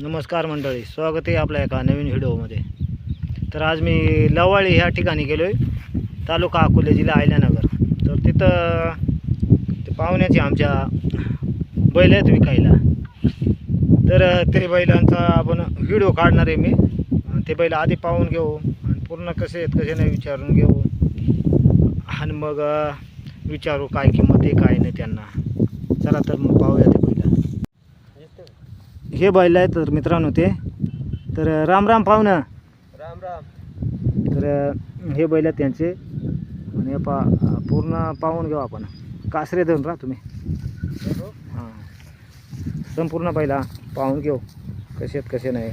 नमस्कार मंडळी स्वागत आहे आपल्या एका नवीन व्हिडिओमध्ये. तर आज मी लवाळी ह्या ठिकाणी गेलो आहे तालुका अकोले जिल्हा आयल्यानगर तर तिथं ते पाहुण्याचे आमच्या बैल आहेत विकायला. तर ते बैलांचा आपण व्हिडिओ काढणार आहे मी. आणि ते बैल आधी पाहून घेऊ आणि पूर्ण कसे आहेत कसे नाही विचारून घेऊ. आणि मग विचारू काय किंमत आहे काय नाही त्यांना. चला तर मग पाहूया हे बैल आहेत तर मित्रांनो ते. तर राम राम पाहुणं. राम राम. तर हे बैल आहेत त्यांचे. आणि पा पूर्ण पाहून घेऊ आपण. कासरे धरून राहा तुम्ही. हां. संपूर्ण बैला पाहून घेऊ. कसे आहेत कसे नाही.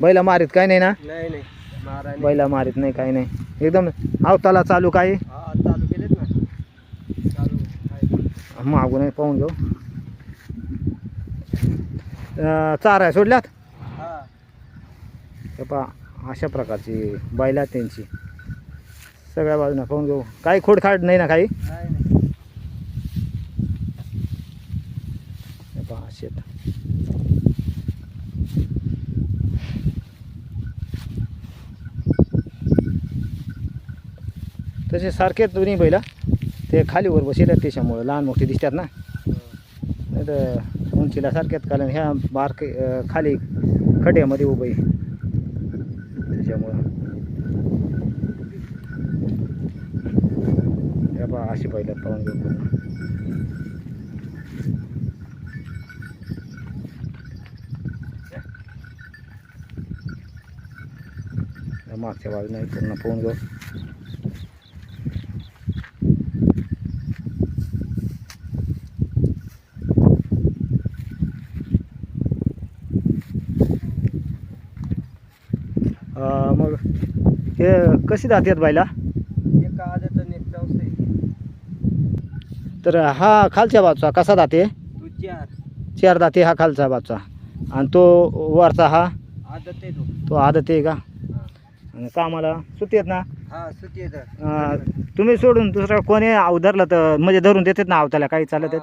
बैला मारीत काय नाही ना? नाही नाही. बैला मारीत नाही काही नाही. एकदम अवताला चालू काय हा चालू केलेत ना. चालू आहे. मागून आहे, पाहून घेऊ. चारा सोडल्यात? हा. हे पहा अशा प्रकारची बैला आहेत त्यांची. सगळ्या बाजूनं पाहून घेऊ. काही खोडखाड नाही ना काही? हे पहा असे आहेत. तसे सारखेच दोन्ही बैला. ते खालीवर बसेल आहेत त्याच्यामुळं लहान मोठे दिसतात ना. नाही तर उंचीला सारख्यात कारण ह्या बारके खाली खड्यामध्ये उभं आहे. त्याच्यामुळं. या पहा अशी पहिल्यात पाहून घेऊ मागच्या बाजूने पूर्ण पाहून घेऊ. मग हे कशी जातात बायला? तर हा खालच्या बाजूचा कसा दाते तू चार. चार दाते हा खालचा बाजूचा. आणि तो वरचा हा? तू तो आदत आहे का. आणि कामाला सुट्टी आहेत ना? हा सुती तुम्ही सोडून दुसरा कोणी धरलं तर म्हणजे धरून देतात ना आवताला काही चालत आहेत.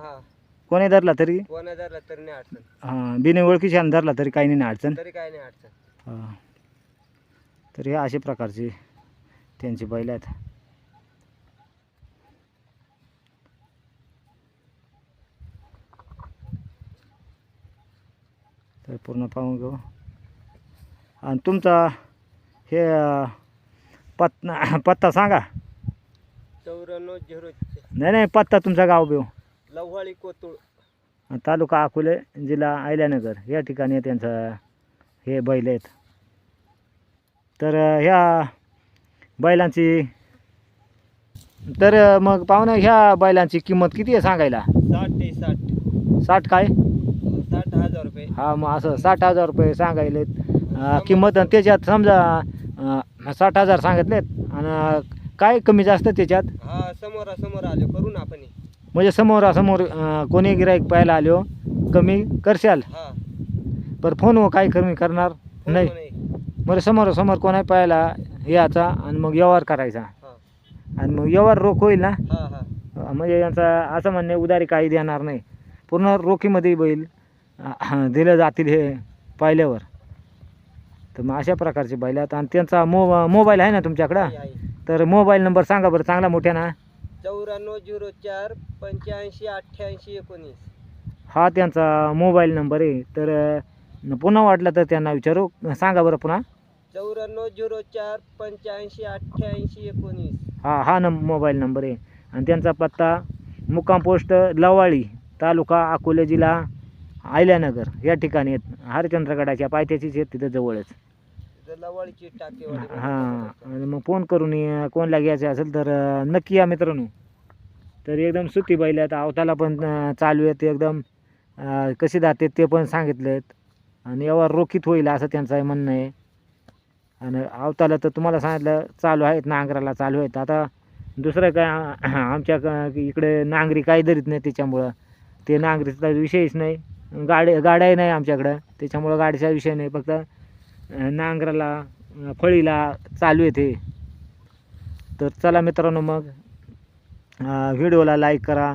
कोणी धरला तरी? कोणा धरला तरी नाही अडचण. हां बिने ओळखीच्या धरला तरी काही नाही अडचण. तरी काय नाही अडचण. हां. तर हे अशा प्रकारची त्यांची बैल आहेत. तर पूर्ण पाहून घेऊ. आणि तुमचा हे पत्ता पत्ता सांगा. चौऱ्याण्णव झिरो नाही नाही पत्ता तुमचा गाव बिव. लव्हाळी कोतुळ. तालुका अकोले जिल्हा अहिल्यानगर. या ठिकाणी त्यांचं हे बैल आहेत. तर ह्या बैलांची तर मग पाहुणं ह्या बैलांची किंमत किती आहे सांगायला? साठ ते साठ. साठ काय? साठ हजार रुपये. हा मग असं साठ हजार रुपये सांगायले किंमत आणि त्याच्यात समजा साठ हजार सांगितलेत आणि काय कमी जास्त त्याच्यात? हा समोरासमोर आले करू ना आपण. म्हणजे समोरासमोर कोणी गिराईक पाहायला आलो कमी करशाल? हा. पर फोन काय कमी करणार? नाही. बरं समोर समोर कोणा पाहायला? याचा आणि मग व्यवहार करायचा. आणि मग व्यवहार रोख होईल ना? म्हणजे यांचा असं म्हणणे उदारी काही देणार नाही. पूर्ण रोखीमध्ये बैल दिले जातील हे पाहिल्यावर. तर मग अशा प्रकारचे बैल आहेत. आणि त्यांचा मो मोबाईल आहे ना तुमच्याकडं? आहे, आहे. तर मोबाईल नंबर सांगा बरं चांगला मोठ्या ना? चौऱ्याण्णव झिरो चार पंच्याऐंशी अठ्ठ्याऐंशी एकोणीस. हा त्यांचा मोबाईल नंबर आहे. तर अं, पुन्हा वाटलं तर त्यांना विचारू. सांगा बरं पुन्हा. चौऱ्याण्णव झिरो चार पंच्याऐंशी अठ्ठ्याऐंशी एकोणीस. हा हा नंब मोबाईल नंबर आहे. आणि त्यांचा पत्ता मुक्काम पोस्ट लवाळी तालुका अकोले जिल्हा आयल्यानगर या ठिकाणी आहेत. हरिचंद्रगडाच्या पायथ्याचीच आहेत. तिथं जवळच. लवाळीची हां आणि मग फोन करून ये कोणला घ्यायचं असेल तर अं, नक्की या मित्रांनो. तर एकदम सुती बैल आहेत आवताला पण अं, चालू आहेत. एकदम अं, कशी जाते ते पण सांगितलेत. आणि व्यवहार रोखीत होईल असं त्यांचं म्हणणं आहे. आणि अवताला तर तुम्हाला सांगितलं चालू आहेत नांगराला चालू आहेत. आता दुसरं काय आमच्या इकडे नांगरी काही धरीत नाही त्याच्यामुळं. ते नांगरीचा विषयच नाही. गाडी गाड्याही नाही आमच्याकडं. त्याच्यामुळं गाडीचा विषय नाही. फक्त नांगराला फळीला चालू येते तर चला मित्रांनो मग व्हिडिओला लाईक करा.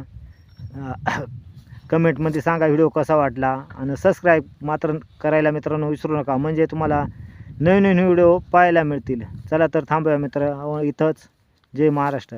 कमेंटमध्ये सांगा व्हिडिओ कसा वाटला आणि सबस्क्राईब मात्र करायला मित्रांनो विसरू नका. म्हणजे तुम्हाला नवीन नवीन व्हिडिओ पाहायला मिळतील. चला तर थांबूया मित्र. इथंच. जय महाराष्ट्र.